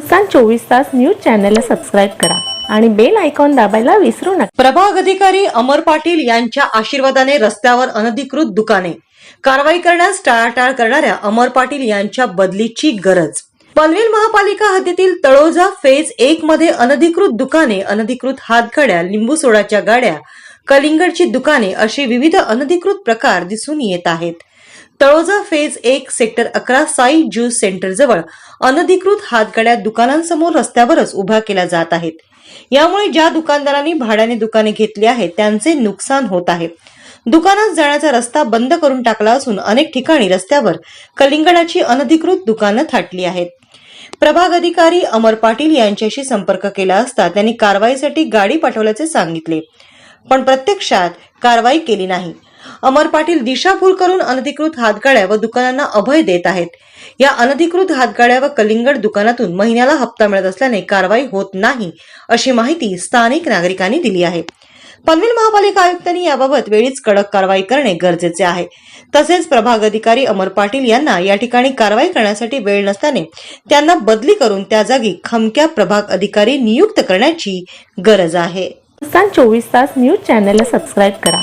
हिंदुस्तान चोवीस तास न्यूज चॅनलला सबस्क्राईब करा आणि बेल आयकॉन दाबायला विसरू नका. प्रभाग अधिकारी अमर पाटील यांच्या आशीर्वादाने रस्त्यावर अनधिकृत दुकाने. कारवाई करण्यास टाळाटाळ करणाऱ्या अमर पाटील यांच्या बदलीची गरज. पनवेल महापालिका हद्दीतील तळोजा फेज एक मध्ये अनधिकृत दुकाने अनधिकृत हातगाड्या लिंबू सोडाच्या गाड्या कलिंगडची दुकाने अशी विविध अनधिकृत प्रकार दिसून येत आहेत. तळोजा फेज एक सेक्टर अकरा साई ज्यूस सेंटर जवळ अनधिकृत हातगाड्या दुकानांसमोर रस्त्यावरच उभ्या केल्या जात आहेत. यामुळे ज्या दुकानदारांनी भाड्याने दुकाने घेतली आहेत त्यांचे नुकसान होत आहे. दुकानात जाण्याचा रस्ता बंद करून टाकला असून अनेक ठिकाणी रस्त्यावर कलिंगडाची अनधिकृत दुकानं थाटली आहेत. प्रभाग अधिकारी अमर पाटील यांच्याशी संपर्क केला असता त्यांनी कारवाईसाठी गाडी पाठवल्याचे सांगितले. पण प्रत्यक्षात कारवाई केली नाही. अमर पाटील दिशाभूल करून अनधिकृत हातगाड्या व दुकानांना अभय देत आहेत. या अनधिकृत हातगाड्या व कलिंगड दुकानातून महिन्याला हप्ता मिळत असल्याने कारवाई होत नाही अशी माहिती स्थानिक नागरिकांनी दिली आहे. पनवेल महापालिका आयुक्तांनी याबाबत वेळीच कडक कारवाई करणे गरजेचे आहे. तसेच प्रभाग अधिकारी अमर पाटील यांना या ठिकाणी कारवाई करण्यासाठी वेळ नसल्याने त्यांना बदली करून त्या जागी खमक्या प्रभाग अधिकारी नियुक्त करण्याची गरज आहे. चोवीस तास न्यूज चॅनलला सबस्क्राईब करा.